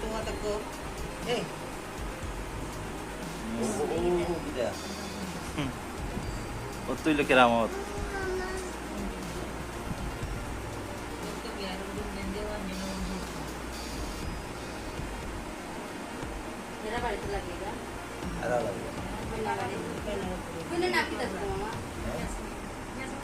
tuwa tagko. Eh. Oh, tuloy kiramot. मेरा बाड़ी तो लगेगा अरे लगेगा पहले नापी दस मामा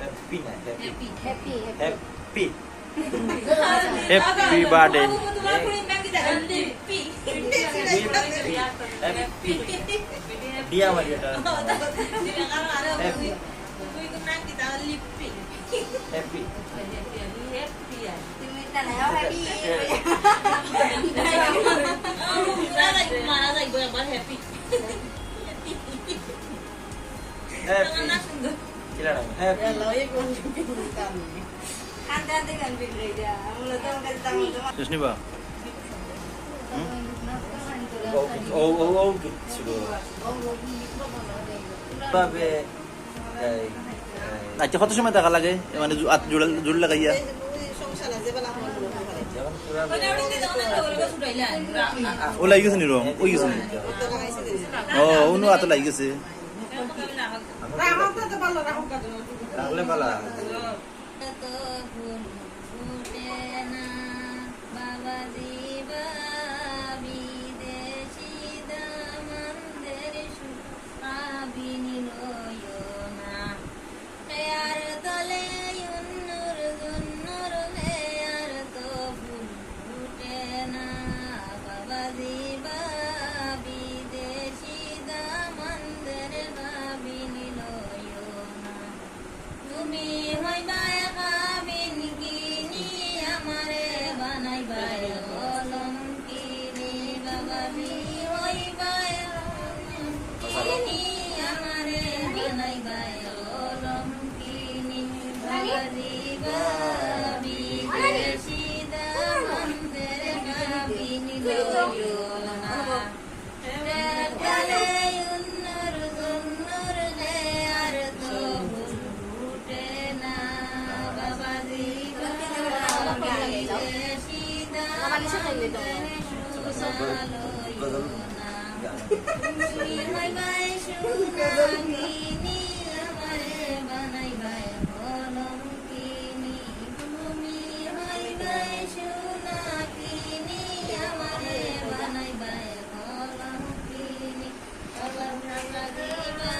হ্যাপি না happy happy happy happy birthday Diya মারি এটা হ্যাপি তুই তো নাম কি তাহলে লিপি হ্যাপি হ্যাপি তুমি তা না হ্যাপি মারা যাইবো একবার হ্যাপি হ্যাপি আচ্ছা কত সময় টাকা লাগে মানে আত জোড়া জোড় লাগাইয়া ও লাগি গেছে নি রং ওই গেছে ও অন্য আত লাগি গেছে তাহলে ভালো। বাবাজি? siya nito. Thank you.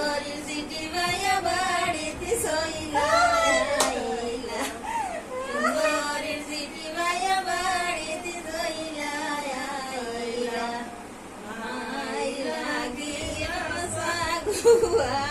Wow.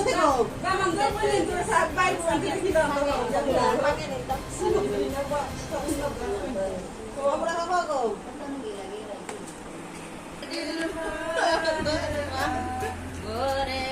ko. Mamanggal ko lang ito sa advice. Ang ginagawa ko. Kawamulan ako ako. Gore.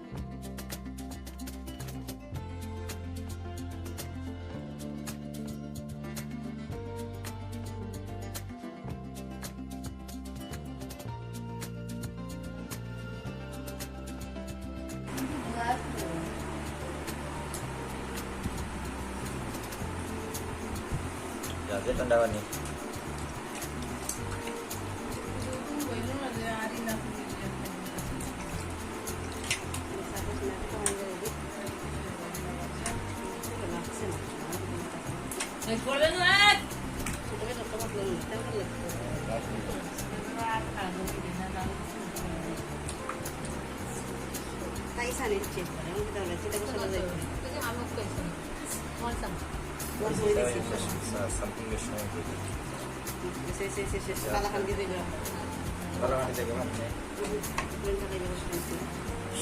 Grabe tandaan dawan eh. Nagkulan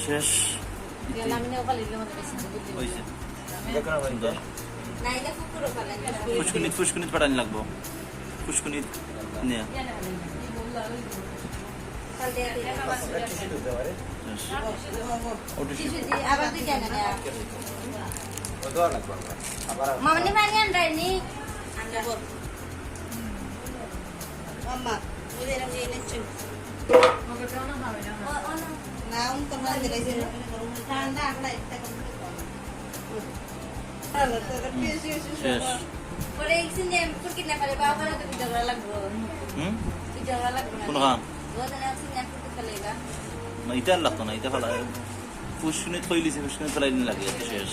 শেষ। ফুসকুনিত ফুসকুনিত পাঠানি লাগবো। ফুসকুনিত নিয়ে। কুকি না পারে বাবা করে তুমি ঝগড়া লাগবো হুম তুই ঝগড়া লাগবো না কোন খান ওদের একদিন না কুকি ফেলেগা না ইটা আর লাগতো না ইটা ফেলা ফুসকুনিত থই লিছি ফুসকুনিত ফেলাই লাগে শেষ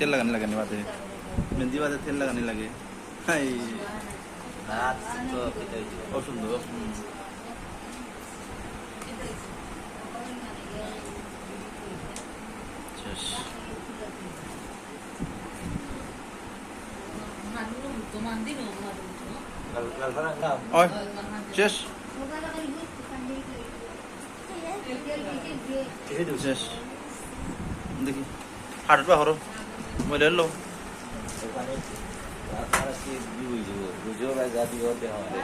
তেল লাগানি লাগেনি বাদে মেহেন্দি বাদে তেল লাগানি লাগে হাই রাত তো এটাই ও সুন্দর শেষ শেষ দেখি হাটত বা হরো model lo ગુજરાત ગાદી હોતે હવારે